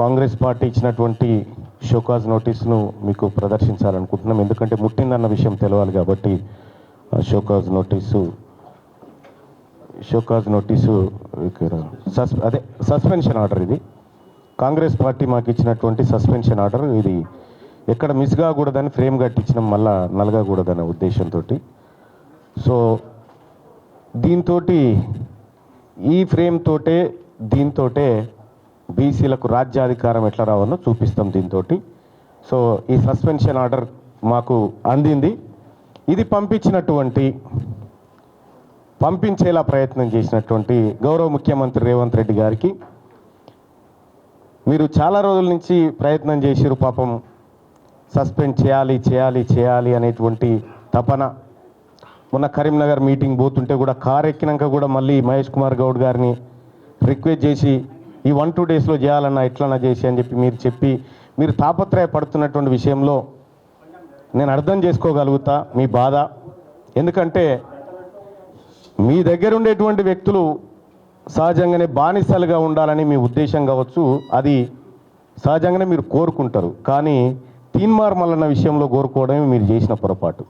Congress party ఇచ్చినటువంటి show cause నోటీస్ను మీకు ప్రదర్శించాలనుకుంటున్నాం. ఎందుకంటే ముట్టిందన్న విషయం తెలవాలి కాబట్టి ఆ show cause notice show cause notice సస్ అదే సస్పెన్షన్ ఆర్డర్ ఇది. కాంగ్రెస్ పార్టీ మాకు ఇచ్చినటువంటి సస్పెన్షన్ ఆర్డర్ ఇది. ఎక్కడ మిస్ కాకూడదని ఫ్రేమ్ కట్టించడం మళ్ళా నలగకూడదనే ఉద్దేశంతో సో దీంతో ఈ ఫ్రేమ్ తోటే దీంతోటే బీసీలకు రాజ్యాధికారం ఎట్లా రావాలో చూపిస్తాం దీంతో సో ఈ సస్పెన్షన్ ఆర్డర్ మాకు అందింది. ఇది పంపించినటువంటి పంపించేలా ప్రయత్నం చేసినటువంటి గౌరవ ముఖ్యమంత్రి రేవంత్ రెడ్డి గారికి. మీరు చాలా రోజుల నుంచి ప్రయత్నం చేసిరు పాపం. సస్పెండ్ చేయాలి చేయాలి చేయాలి అనేటువంటి తపన. మొన్న కరీంనగర్ మీటింగ్ పోతుంటే కూడా కారు ఎక్కినాక కూడా మళ్ళీ మహేష్ కుమార్ గౌడ్ గారిని రిక్వెస్ట్ చేసి ఈ వన్ టూ డేస్లో చేయాలన్నా ఎట్లన్నా చేసి అని చెప్పి మీరు చెప్పి మీరు తాపత్రయపడుతున్నటువంటి విషయంలో నేను అర్థం చేసుకోగలుగుతా మీ బాధ. ఎందుకంటే మీ దగ్గర ఉండేటువంటి వ్యక్తులు సహజంగానే బానిసలుగా ఉండాలని మీ ఉద్దేశం కావచ్చు. అది సహజంగానే మీరు కోరుకుంటారు. కానీ తీన్మార్ మల్లన్న విషయంలో కోరుకోవడమే మీరు చేసిన పొరపాటు.